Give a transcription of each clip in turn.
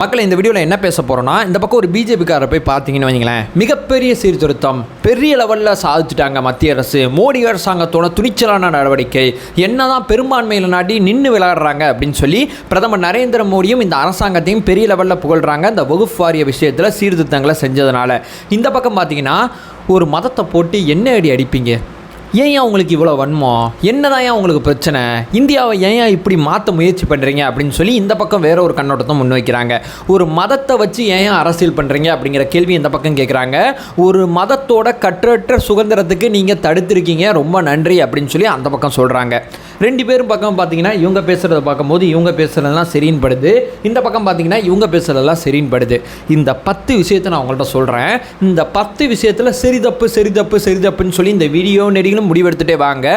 மக்களை இந்த வீடியோவில் என்ன பேச போகிறோன்னா இந்த பக்கம் ஒரு பிஜேபிக்காரரை போய் பார்த்தீங்கன்னு வைங்களேன் மிகப்பெரிய சீர்திருத்தம் பெரிய லெவலில் சாதிச்சுட்டாங்க மத்திய அரசு. மோடி அரசாங்கத்தோட துணிச்சலான நடவடிக்கை என்னதான் பெரும்பான்மையில் நாட்டி நின்று விளையாடுறாங்க அப்படின்னு சொல்லி பிரதமர் நரேந்திர மோடியும் இந்த அரசாங்கத்தையும் பெரிய லெவலில் புகழ்கிறாங்க இந்த வகுப்பு வாரிய விஷயத்தில் சீர்திருத்தங்களை செஞ்சதுனால. இந்த பக்கம் பார்த்தீங்கன்னா ஒரு மதத்தை போட்டு என்ன அடி அடிப்பீங்க? ஏன் அவங்களுக்கு உங்களுக்கு இவ்வளோ வன்மம்? என்னதான் ஏன் உங்களுக்கு பிரச்சனை? இந்தியாவை ஏன் இப்படி மாற்ற முயற்சி பண்ணுறீங்க அப்படின்னு சொல்லி இந்த பக்கம் வேற ஒரு கண்ணோட்டத்தை முன்வைக்கிறாங்க. ஒரு மதத்தை வச்சு ஏன் ஏன் அரசியல் பண்ணுறீங்க அப்படிங்கிற கேள்வி இந்த பக்கம் கேட்குறாங்க ஒரு மதத்தோட கற்றற்ற சுதந்திரத்துக்கு நீங்கள் தடுத்திருக்கீங்க. ரொம்ப நன்றி அப்படின்னு சொல்லி அந்த பக்கம் சொல்கிறாங்க ரெண்டு பேரும் பக்கம் பார்த்தீங்கன்னா இவங்க பேசுகிறத பார்க்கும்போது இவங்க பேசுகிறதெல்லாம் சரின்னு படுது இந்த பக்கம் பார்த்தீங்கன்னா இவங்க பேசுகிறதெல்லாம் சரின்னு படுது இந்த பத்து விஷயத்தை நான் உங்கள்கிட்ட சொல்கிறேன் இந்த பத்து விஷயத்தில் சரி தப்பு சரி தப்பு சரி தப்புன்னு சொல்லி இந்த வீடியோ நீங்களும் முடிவெடுத்துட்டே வாங்க.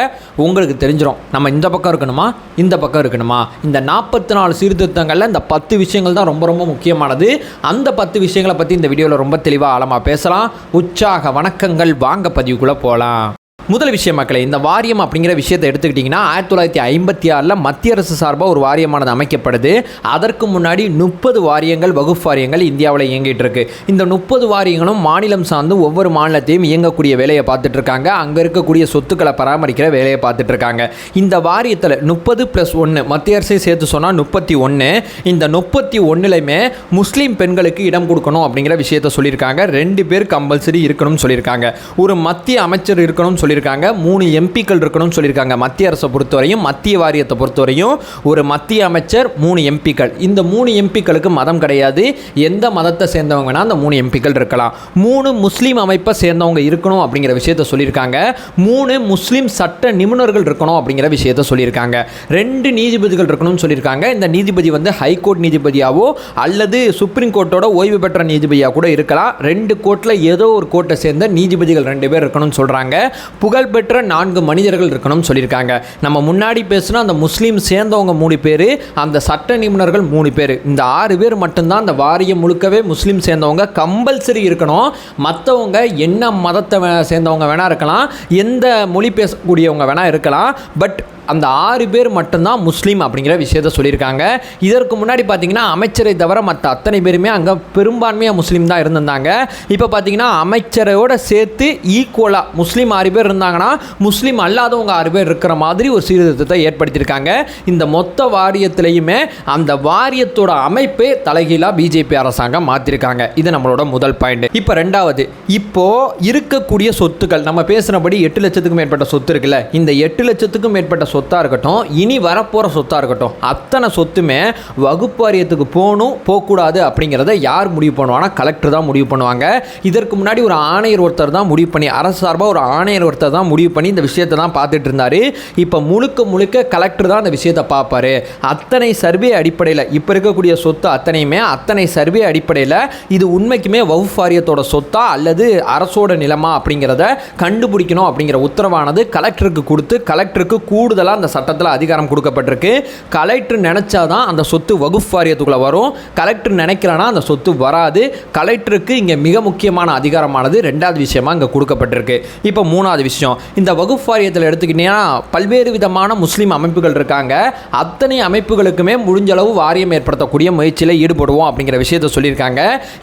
உங்களுக்கு தெரிஞ்சிடும் நம்ம இந்த பக்கம் இருக்கணுமா? இந்த பக்கம் இருக்கணுமா? இந்த நாற்பத்தி நாலு சீர்திருத்தங்களில் இந்த பத்து விஷயங்கள் தான் ரொம்ப ரொம்ப முக்கியமானது. அந்த பத்து விஷயங்களை பற்றி இந்த வீடியோவில் ரொம்ப தெளிவாக ஆழமாக பேசலாம். உற்சாக வணக்கங்கள். வாங்க பதிவுக்குள்ளே போகலாம் முதல் விஷயம் மக்களை இந்த வாரியம் அப்படிங்கிற விஷயத்தை எடுத்துக்கிட்டிங்கன்னா ஆயிரத்தி தொள்ளாயிரத்தி ஐம்பத்தி ஆறில் மத்திய அரசு சார்பாக ஒரு வாரியமானது அமைக்கப்படுது. அதற்கு முன்னாடி முப்பது வாரியங்கள் வகுப்பு வாரியங்கள் இந்தியாவில் இயங்கிட்டு இருக்கு. இந்த முப்பது வாரியங்களும் மாநிலம் சார்ந்து ஒவ்வொரு மாநிலத்தையும் இயங்கக்கூடிய வேலையை பார்த்துட்டு இருக்காங்க. அங்கே இருக்கக்கூடிய சொத்துக்களை பராமரிக்கிற வேலையை பார்த்துட்டு இருக்காங்க. இந்த வாரியத்தில் முப்பது ப்ளஸ் ஒன்று மத்திய அரசை சேர்த்து சொன்னால் முப்பத்தி ஒன்று இந்த முப்பத்தி ஒன்றுலையுமே முஸ்லீம் பெண்களுக்கு இடம் கொடுக்கணும் அப்படிங்கிற விஷயத்த சொல்லியிருக்காங்க. ரெண்டு பேர் கம்பல்சரி இருக்கணும்னு சொல்லியிருக்காங்க. ஒரு மத்திய அமைச்சர் இருக்கணும்னு சொல்லியிருக்காங்க. மூணு எம்பிக்கள் இருக்கணும்னு சொல்லியிருக்காங்க. மத்திய அரசை பொறுத்தவரையும் மத்திய வாரியத்தை பொறுத்தவரையும் ஒரு மத்திய அமைச்சர் மூணு எம்பிக்கள் இந்த மூணு எம்பிக்களுக்கு மதம் கிடையாது. எந்த மதத்தை சேர்ந்தவங்கன்னா அந்த மூணு எம்பிக்கள் இருக்கலாம். மூணு முஸ்லீம் அமைப்பை சேர்ந்தவங்க இருக்கணும் அப்படிங்கிற விஷயத்த சொல்லியிருக்காங்க. மூணு முஸ்லீம் சட்ட நிபுணர்கள் இருக்கணும் அப்படிங்கிற விஷயத்த சொல்லியிருக்காங்க. ரெண்டு நீதிபதிகள் இருக்கணும்னு சொல்லியிருக்காங்க. இந்த நீதிபதி வந்து ஹைகோர்ட் நீதிபதியாவோ அல்லது சுப்ரீம் கோர்ட்டோட ஓய்வு பெற்ற நீதிபதியாக கூட இருக்கலாம். ரெண்டு கோர்ட்டில் ஏதோ ஒரு கோர்ட்டை சேர்ந்த நீதிபதிகள் ரெண்டு பேர் இருக்கணும்னு சொல்கிறாங்க புகழ்பெற்ற நான்கு மனிதர்கள் இருக்கணும்னு சொல்லியிருக்காங்க. நம்ம முன்னாடி பேசுனா அந்த முஸ்லீம் சேர்ந்தவங்க மூணு பேர் அந்த சட்ட நிபுணர்கள் மூணு பேர். இந்த ஆறு பேர் மட்டும்தான் அந்த வாரியம் முழுக்கவே முஸ்லீம் சேர்ந்தவங்க. கம்பல்சரி இருக்கணும். மற்றவங்க என்ன மதத்தை சேர்ந்தவங்க வேணா இருக்கலாம். எந்த மொழி பேசக்கூடியவங்க வேணால் இருக்கலாம். பட் அந்த ஆறு பேர் மட்டும்தான் முஸ்லீம் அப்படிங்கிற விஷயத்த சொல்லியிருக்காங்க. இதற்கு முன்னாடி பார்த்தீங்கன்னா அமைச்சரை தவிர மற்ற அத்தனை பேருமே அங்கே பெரும்பான்மையாக முஸ்லீம் தான் இருந்திருந்தாங்க. இப்போ பார்த்தீங்கன்னா அமைச்சரோட சேர்த்து ஈக்குவலாக முஸ்லீம் ஆறு பேர் இருந்தாங்கன்னா முஸ்லீம் அல்லாதவங்க ஆறு பேர் இருக்கிற மாதிரி ஒரு சீர்திருத்தத்தை ஏற்படுத்தியிருக்காங்க. இந்த மொத்த வாரியத்திலையுமே அந்த வாரியத்தோட அமைப்பே தலைகீழாக பிஜேபி அரசாங்கம் மாற்றிருக்காங்க இது நம்மளோட முதல் பாயிண்ட் இப்போ ரெண்டாவது இப்போது இருக்கக்கூடிய சொத்துக்கள் நம்ம பேசுகிறபடி எட்டு லட்சத்துக்கும் மேற்பட்ட சொத்து இருக்குல்ல இந்த எட்டு லட்சத்துக்கும் மேற்பட்ட சொத்தாக இருக்கட்டும் இனி வரப்போகிற சொத்தாக இருக்கட்டும் அத்தனை சொத்துமே வகுப்பு வாரியத்துக்கு போகணும் போகக்கூடாது அப்படிங்கிறத யார் முடிவு பண்ணுவாங்கன்னா கலெக்டர் தான் முடிவு பண்ணுவாங்க. இதற்கு முன்னாடி ஒரு ஆணையர் ஒருத்தர் தான் முடிவு பண்ணி அரசு சார்பாக ஒரு ஆணையர் ஒருத்தர் தான் முடிவு பண்ணி இந்த விஷயத்தை தான் பார்த்துட்டு இருந்தார். இப்போ முழுக்க முழுக்க கலெக்டர் தான் அந்த விஷயத்தை பார்ப்பார். அத்தனை சர்வே அடிப்படையில் இப்போ இருக்கக்கூடிய சொத்து அத்தனையுமே அத்தனை சர்வே அடிப்படையில் இது உண்மைக்குமே வகுப்பு வாரியத்தோட சொத்தா அல்லது அரசோட நிலமா அப்படிங்கிறத கண்டுபிடிக்கணும் அப்படிங்கிற உத்தரவானது கலெக்டருக்கு கொடுத்து கலெக்டருக்கு கூடுதல் கூடுதலாக அந்த சட்டத்தில் அதிகாரம் கொடுக்கப்பட்டிருக்கு. கலெக்டர் நினைச்சாதான் அந்த சொத்து வகுப்பு வாரியத்துக்குள்ளே வரும். கலெக்டர் நினைக்கிறானா அந்த சொத்து வராது. கலெக்டருக்கு இங்கே மிக முக்கியமான அதிகாரமானது ரெண்டாவது விஷயமா இங்கே கொடுக்கப்பட்டிருக்கு. இப்போ மூணாவது விஷயம். இந்த வகுப்பு வாரியத்தில் எடுத்துக்கிட்டீங்கன்னா பல்வேறு விதமான முஸ்லீம் அமைப்புகள் இருக்காங்க. அத்தனை அமைப்புகளுக்குமே முடிஞ்சளவு வாரியம் ஏற்படுத்தக்கூடிய முயற்சியில் ஈடுபடுவோம் அப்படிங்கிற விஷயத்தை சொல்லியிருக்காங்க.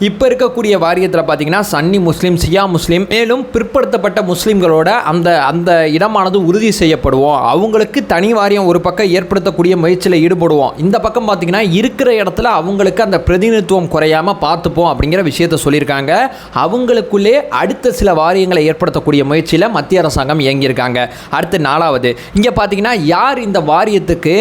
இப்போ இருக்கக்கூடிய வாரியத்தில் பார்த்தீங்கன்னா சன்னி முஸ்லீம் சியா முஸ்லீம் மேலும் பிற்படுத்தப்பட்ட முஸ்லீம்களோட அந்த அந்த இடமானது உறுதி செய்யப்படுவோம். அவங்களுக்கு தனி வாரியம் ஒரு பக்கம் ஏற்படுத்தக்கூடிய முயற்சியில் ஈடுபடுவோம். இந்த பக்கம் பார்த்தீங்கன்னா இருக்கிற இடத்துல அவங்களுக்கு அந்த பிரதிநிதித்துவம் குறையாம பார்த்துப்போம் அப்படிங்கிற விஷயத்த சொல்லியிருக்காங்க. அவங்களுக்குள்ளே அடுத்த சில வாரியங்களை ஏற்படுத்தக்கூடிய முயற்சியில் மத்திய அரசாங்கம் இயங்கியிருக்காங்க. அடுத்து நாலாவது இங்கே பார்த்தீங்கன்னா யார் இந்த வாரியத்துக்கு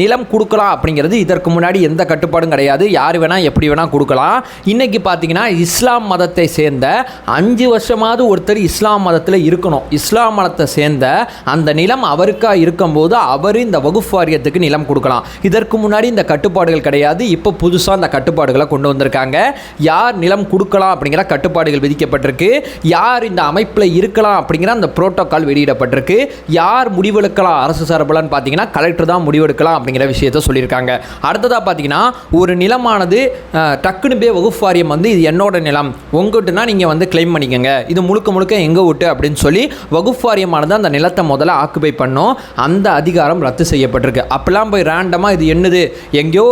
நிலம் கொடுக்கலாம் அப்படிங்கிறது இதற்கு முன்னாடி எந்த கட்டுப்பாடும் கிடையாது. யார் வேணால் எப்படி வேணால் கொடுக்கலாம். இன்றைக்கி பார்த்தீங்கன்னா இஸ்லாம் மதத்தை சேர்ந்த அஞ்சு வருஷமாவது ஒருத்தர் இஸ்லாம் மதத்தில் இருக்கணும். இஸ்லாம் மதத்தை சேர்ந்த அந்த நிலம் அவருக்காக இருக்கும் போது அவர் இந்த வகுப்பு வாரியத்துக்கு நிலம் கொடுக்கலாம். இதற்கு முன்னாடி இந்த கட்டுப்பாடுகள் கிடையாது. இப்போ புதுசாக அந்த கட்டுப்பாடுகளை கொண்டு வந்திருக்காங்க. யார் நிலம் கொடுக்கலாம் அப்படிங்கிற கட்டுப்பாடுகள் விதிக்கப்பட்டிருக்கு. யார் இந்த அமைப்பில் இருக்கலாம் அப்படிங்கிற அந்த புரோட்டோக்கால் வெளியிடப்பட்டிருக்கு. யார் முடிவெடுக்கலாம்? அரசு சார்பில்னு பார்த்தீங்கன்னா கலெக்டர் தான் முடிவெடுக்கலாம் அப்படிங்கிற விஷயத்த சொல்லியிருக்காங்க. அடுத்ததாக பார்த்தீங்கன்னா ஒரு நிலமானது டக்குனு பே போய் வகுப்பு வாரியம் வந்து இது என்னோட நிலம். உங்ககிட்டனா நீங்கள் வந்து கிளைம் பண்ணிக்கோங்க. இது முழுக்க முழுக்க எங்கள் விட்டு அப்படின்னு சொல்லி வகுப்பு வாரியமானது அந்த நிலத்தை முதல்ல ஆக்குபை பண்ணும். அந்த அந்த அதிகாரம் ரத்து செய்யப்பட்டிருக்கு. அப்போல்லாம் போய் ரேண்டமாக இது என்னது? எங்கேயோ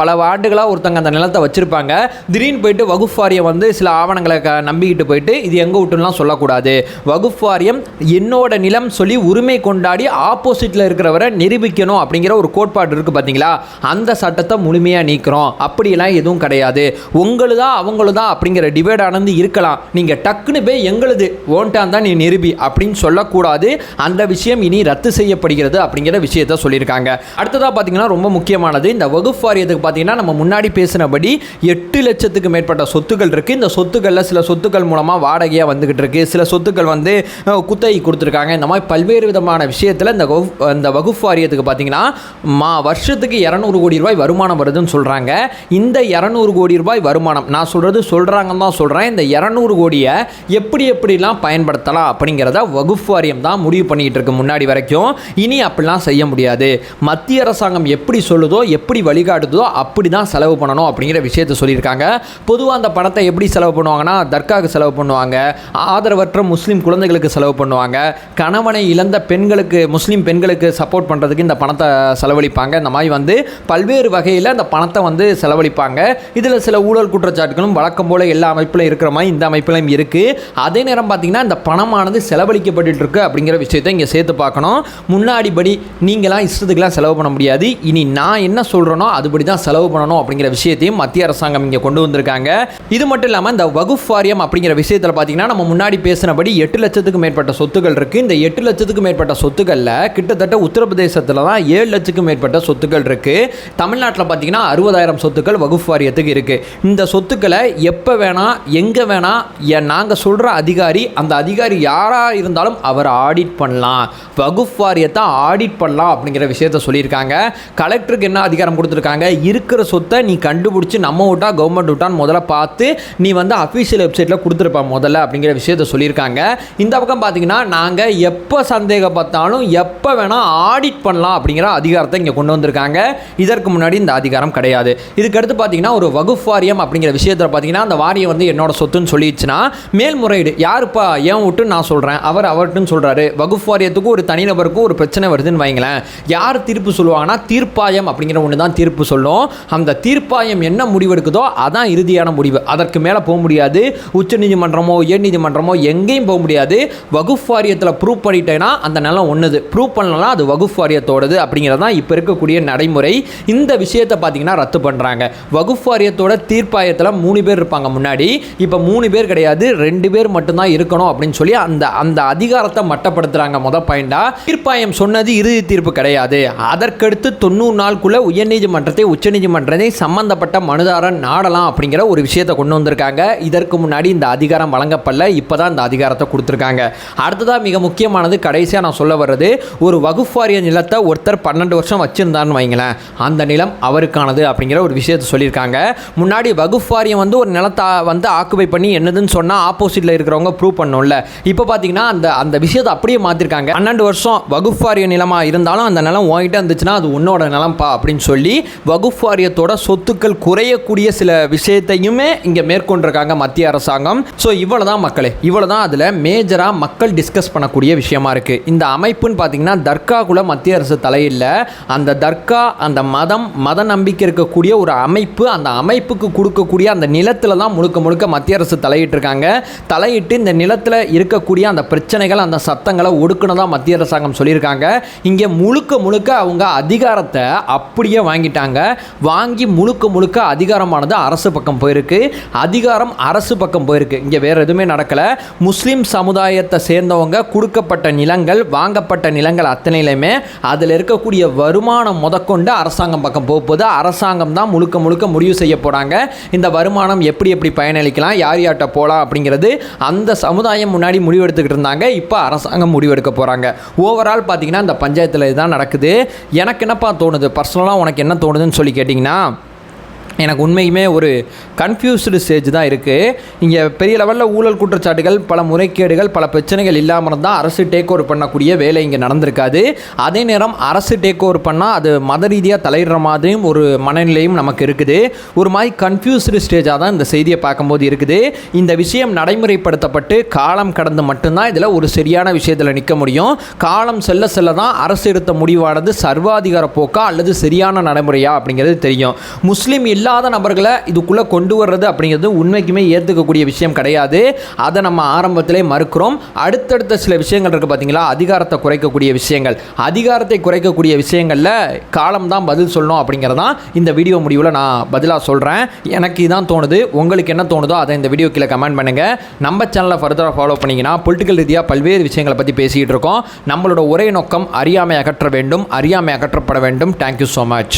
பல ஆண்டுகளாக ஒருத்தங்க அந்த நிலத்தை வச்சுருப்பாங்க. திடீர்னு போயிட்டு வகுப்பு வாரியம் வந்து சில ஆவணங்களை க நம்பிக்கிட்டு போயிட்டு இது எங்கே விட்டுலாம் சொல்லக்கூடாது. வகுப்பு வாரியம் என்னோட நிலம் சொல்லி உரிமை கொண்டாடி ஆப்போசிட்டில் இருக்கிறவரை நிரூபிக்கணும் அப்படிங்கிற ஒரு கோட்பாடு இருக்குது பார்த்தீங்களா அந்த சட்டத்தை முழுமையாக நீக்கிறோம். அப்படியெல்லாம் எதுவும் கிடையாது. உங்களுதா அவங்களுதா அப்படிங்கிற டிவைட் ஆனது இருக்கலாம். நீங்கள் டக்குன்னு போய் எங்களுது ஓன்டான் தான் நீ நிரூபி அப்படின்னு சொல்லக்கூடாது. அந்த விஷயம் இனி ரத்து செய்யப்படுகிறது அப்படிங்கிற விஷயத்த சொல்லியிருக்காங்க. அடுத்ததாக பார்த்தீங்கன்னா ரொம்ப முக்கியமானது இந்த வகுப்பு வாரியத்துக்கு பார்த்தீங்கன்னா நம்ம முன்னாடி பேசினபடி எட்டு லட்சத்துக்கு மேற்பட்ட சொத்துக்கள் இருக்குது இந்த சொத்துக்களில் சில சொத்துக்கள் மூலமாக வாடகையாக வந்துக்கிட்டு இருக்கு. சில சொத்துக்கள் வந்து குத்தகை கொடுத்துருக்காங்க. இந்த மாதிரி பல்வேறு விதமான விஷயத்தில் இந்த இந்த வகுப்பு வாரியத்துக்கு பார்த்தீங்கன்னா மா வருஷத்துக்கு இரநூறு கோடி ரூபாய் வருமானம் வருதுன்னு சொல்கிறாங்க இந்த இரநூறு கோடி ரூபாய் வருமானம் நான் சொல்கிறது சொல்கிறாங்கன்னு தான் சொல்கிறேன் இந்த இரநூறு கோடியை எப்படி எப்படிலாம் பயன்படுத்தலாம் அப்படிங்கிறத வகுப்பு வாரியம் தான் முடிவு பண்ணிக்கிட்டு இருக்கு முன்னாடி வரைக்கும். இனி அப்படிலாம் செய்ய முடியாது. மத்திய அரசாங்கம் எப்படி சொல்லுதோ எப்படி வழிகாட்டுதோ அப்படி தான் செலவு பண்ணணும் அப்படிங்கிற விஷயத்த சொல்லியிருக்காங்க. பொதுவாக அந்த பணத்தை எப்படி செலவு பண்ணுவாங்கன்னா தர்காவுக்கு செலவு பண்ணுவாங்க. ஆதரவற்ற முஸ்லீம் குழந்தைகளுக்கு செலவு பண்ணுவாங்க. கணவனை இழந்த பெண்களுக்கு முஸ்லீம் பெண்களுக்கு சப்போர்ட் பண்ணுறதுக்கு இந்த பணத்தை செலவழிப்பாங்க. இந்த மாதிரி வந்து பல்வேறு வகையில் அந்த பணத்தை வந்து செலவழிப்பாங்க. இதில் சில ஊழல் குற்றச்சாட்டுகளும் வழக்கம் போல் எல்லா அமைப்பிலும் இருக்கிற மாதிரி இந்த அமைப்பிலும் இருக்குது அதே நேரம் பார்த்தீங்கன்னா இந்த பணமானது செலவழிக்கப்பட்டு இருக்கு அப்படிங்கிற விஷயத்தை இங்கே சேர்த்து பார்க்கணும். முன்னாடி முன்னாடி படி நீங்களாம் இஷ்டத்துக்குலாம் செலவு பண்ண முடியாது. இனி நான் என்ன சொல்கிறேனோ அதுபடி தான் செலவு பண்ணணும் அப்படிங்கிற விஷயத்தையும் மத்திய அரசாங்கம் இங்கே கொண்டு வந்திருக்காங்க. இது மட்டும் இல்லாமல் இந்த வகுப்பு வாரியம் அப்படிங்கிற விஷயத்தில் பார்த்தீங்கன்னா நம்ம முன்னாடி பேசினபடி எட்டு லட்சத்துக்கு மேற்பட்ட சொத்துக்கள் இருக்குது இந்த எட்டு லட்சத்துக்கு மேற்பட்ட சொத்துக்களில் கிட்டத்தட்ட உத்தரப்பிரதேசத்தில் தான் ஏழு லட்சத்துக்கு மேற்பட்ட சொத்துக்கள் இருக்குது தமிழ்நாட்டில் பார்த்தீங்கன்னா அறுபதாயிரம் சொத்துக்கள் வகுப்பு வாரியத்துக்கு இருக்குது இந்த சொத்துக்களை எப்போ வேணால் எங்கே வேணால் நாங்கள் சொல்கிற அதிகாரி அந்த அதிகாரி யாராக இருந்தாலும் அவர் ஆடிட் பண்ணலாம். வகுப்பு வாரியத்தை ஆடிட் பண்ணலாம் அப்படிங்கிற விஷயத்த சொல்லியிருக்காங்க. கலெக்டருக்கு என்ன அதிகாரம் கொடுத்துருக்காங்க? இருக்கிற சொத்தை நீ கண்டுபிடிச்சி நம்ம விட்டா கவர்மெண்ட் விட்டான்னு முதல்ல பார்த்து நீ வந்து அஃபீஷியல் வெப்சைட்டில் கொடுத்துருப்பா முதல்ல அப்படிங்கிற விஷயத்த சொல்லியிருக்காங்க. இந்த பக்கம் பார்த்தீங்கன்னா நாங்கள் எப்போ சந்தேகப்பட்டாலும் எப்போ வேணால் ஆடிட் பண்ணலாம் அப்படிங்கிற அதிகாரத்தை இங்கே கொண்டு வந்திருக்காங்க. இதற்கு முன்னாடி இந்த அதிகாரம் கிடையாது. இதுக்கடுத்து பார்த்தீங்கன்னா ஒரு வகுப்பு வாரியம் அப்படிங்கிற விஷயத்தில் பார்த்தீங்கன்னா அந்த வாரியம் வந்து என்னோட சொத்துன்னு சொல்லிடுச்சுன்னா மேல்முறையீடு யாருப்பா ஏன் விட்டு நான் சொல்கிறேன் அவர் அவர்கிட்டன்னு சொல்கிறாரு வகுப்பு வாரியத்துக்கும் ஒரு தனிநபருக்கும் ஒரு பிரச்சனை வருதுன்னு வைங்களேன். யார் தீர்ப்பு சொல்லுவாங்கன்னா தீர்ப்பாயம் அப்படிங்கிற ஒன்று தான் தீர்ப்பு சொல்லும். அந்த தீர்ப்பாயம் என்ன முடிவெடுக்குதோ அதான் இறுதியான முடிவு. அதற்கு மேலே போக முடியாது. உச்சநீதிமன்றமோ உயர்நீதிமன்றமோ எங்கேயும் போக முடியாது. வகுப்பு வாரியத்தில் ப்ரூவ் பண்ணிட்டேன்னா அந்த நிலம் ஒன்றுது ப்ரூவ் பண்ணலாம் அது வகுப்பு வாரியத்தோடது அப்படிங்கிறது தான் இப்போ இருக்கக்கூடிய நடைமுறை. இந்த விஷயத்தை பார்த்தீங்கன்னா ரத்து பண்ணுறாங்க வகுப்பு வாரியத்தோட தீர்ப்பாயத்தில் மூணு பேர் இருப்பாங்க முன்னாடி. இப்போ மூணு பேர் கிடையாது. ரெண்டு பேர் மட்டும்தான் இருக்கணும் அப்படின்னு சொல்லி அந்த அந்த அதிகாரத்தை மட்டப்படுத்துகிறாங்க முத பாயிண்டாக தீர்ப்பாயம் சொன்னது இறுதி தீர்ப்பு கிடையாது. அதற்கடுத்து தொண்ணூறு நாளுக்குள்ள உயர்நீதிமன்றத்தை உச்சநீதிமன்றத்தை சம்பந்தப்பட்ட மனுதாரன் நாடலாம் அப்படிங்கிற ஒரு விஷயத்தை கொண்டு வந்திருக்காங்க. இதற்கு முன்னாடி இந்த அதிகாரம் வழங்கப்படல இப்போதான் இந்த அதிகாரத்தை கொடுத்துருக்காங்க. அடுத்ததாக மிக முக்கியமானது கடைசியாக நான் சொல்ல வர்றது ஒரு வகுப்பாரிய நிலத்தை ஒருத்தர் பன்னெண்டு வருஷம் வச்சுருந்தான்னு வைங்களேன். அந்த நிலம் அவருக்கானது அப்படிங்கிற ஒரு விஷயத்தை சொல்லியிருக்காங்க. முன்னாடி வகுப்பாரியம் வந்து ஒரு நிலத்தை வந்து ஆக்குபை பண்ணி என்னதுன்னு சொன்னால் ஆப்போசிட்டில் இருக்கிறவங்க ப்ரூவ் பண்ணும்ல. இப்போ பார்த்தீங்கன்னா அந்த அந்த விஷயத்தை அப்படியே மாற்றிருக்காங்க பன்னெண்டு வருஷம் வகுப்பு வகுஃபாரிய நிலமாக இருந்தாலும் அந்த நிலம் உங்ககிட்ட இருந்துச்சுன்னா அது உன்னோட நிலம்ப்பா அப்படின்னு சொல்லி வகுஃபாரியத்தோட சொத்துக்கள் குறையக்கூடிய சில விஷயத்தையுமே இங்கே மேற்கொண்டிருக்காங்க மத்திய அரசாங்கம். ஸோ இவ்வளோ தான் மக்களே. இவ்வளோ தான் அதில் மேஜராக மக்கள் டிஸ்கஸ் பண்ணக்கூடிய விஷயமா இருக்குது இந்த அமைப்புன்னு பார்த்தீங்கன்னா தர்காக்குள்ள மத்திய அரசு தலையில்ல அந்த தர்கா அந்த மதம் மத நம்பிக்கை இருக்கக்கூடிய ஒரு அமைப்பு அந்த அமைப்புக்கு கொடுக்கக்கூடிய அந்த நிலத்தில் தான் முழுக்க முழுக்க மத்திய அரசு தலையிட்டு இருக்காங்க தலையிட்டு இந்த நிலத்தில் இருக்கக்கூடிய அந்த பிரச்சனைகள் அந்த சத்தங்களை ஒடுக்கணும் தான் மத்திய அரசாங்கம் சொல்லியிருக்காங்க. இங்கே முழுக்க முழுக்க அவங்க அதிகாரத்தை அப்படியே வாங்கிட்டாங்க. வாங்கி முழுக்க முழுக்க அதிகாரமானது அரசு பக்கம் போயிருக்கு. அதிகாரம் அரசு பக்கம் போயிருக்கு. இங்கே வேற எதுவுமே நடக்கலை. முஸ்லீம் சமுதாயத்தை சேர்ந்தவங்க கொடுக்கப்பட்ட நிலங்கள் வாங்கப்பட்ட நிலங்கள் அத்தனையிலுமே அதில் இருக்கக்கூடிய வருமானம் முதற்கொண்டு அரசாங்கம் பக்கம் போகுது. அரசாங்கம் தான் முழுக்க முழுக்க முடிவு செய்ய போகிறாங்க இந்த வருமானம் எப்படி எப்படி பயனளிக்கலாம் யார் யார்கிட்ட போகலாம் அப்படிங்கிறது அந்த சமுதாயம் முன்னாடி முடிவெடுத்துக்கிட்டு இருந்தாங்க. இப்போ அரசாங்கம் முடிவெடுக்க போகிறாங்க ஓவரால் பார்த்தீங்கன்னா இந்த பஞ்சாயத்தில் இதுதான் நடக்குது. எனக்கு என்னப்பா தோணுது? பர்சனலாக உனக்கு என்ன தோணுதுன்னு சொல்லி கேட்டிங்கன்னா எனக்கு உண்மையுமே ஒரு கன்ஃபியூஸ்டு ஸ்டேஜ் தான் இருக்குது இங்கே பெரிய லெவலில் ஊழல் குற்றச்சாட்டுகள் பல முறைகேடுகள் பல பிரச்சனைகள் இல்லாமல் இருந்தால் அரசு டேக் ஓவர் பண்ணக்கூடிய வேலை இங்கே நடந்திருக்காது. அதே நேரம் அரசு டேக் ஓவர் பண்ணால் அது மத ரீதியாக தலையிடுற மாதிரியும் ஒரு மனநிலையும் நமக்கு இருக்குது. ஒரு மாதிரி கன்ஃபியூஸ்டு ஸ்டேஜாக தான் இந்த செய்தியை பார்க்கும்போது இருக்குது. இந்த விஷயம் நடைமுறைப்படுத்தப்பட்டு காலம் கடந்து மட்டும்தான் இதில் ஒரு சரியான விஷயத்தில் நிற்க முடியும். காலம் செல்ல செல்ல தான் அரசு எடுத்த முடிவானது சர்வாதிகார போக்கா அல்லது சரியான நடைமுறையா அப்படிங்கிறது தெரியும். முஸ்லீம் இல்லை இல்லாத நபர்களை இதுக்குள்ளே கொண்டு வர்றது அப்படிங்கிறது உண்மைக்குமே ஏற்றுக்கக்கூடிய விஷயம் கிடையாது. அதை நம்ம ஆரம்பத்திலே மறுக்கிறோம். அடுத்தடுத்த சில விஷயங்கள் இருக்குது பார்த்தீங்களா அதிகாரத்தை குறைக்கக்கூடிய விஷயங்கள். அதிகாரத்தை குறைக்கக்கூடிய விஷயங்களில் காலம் தான் பதில் சொல்லணும் அப்படிங்கிறதான் இந்த வீடியோ முடிவில் நான் பதிலாக சொல்கிறேன் எனக்கு இதான் தோணுது. உங்களுக்கு என்ன தோணுதோ அதை இந்த வீடியோ கீழே கமெண்ட் பண்ணுங்கள் நம்ம சேனலை ஃபர்தராக ஃபாலோ பண்ணிங்கன்னா பொலிட்டிக்கல் ரீதியாக பல்வேறு விஷயங்களை பற்றி பேசிக்கிட்டு இருக்கோம். நம்மளோட ஒரே நோக்கம் அறியாமை அகற்ற வேண்டும். அறியாமை அகற்றப்பட வேண்டும். Thank you so much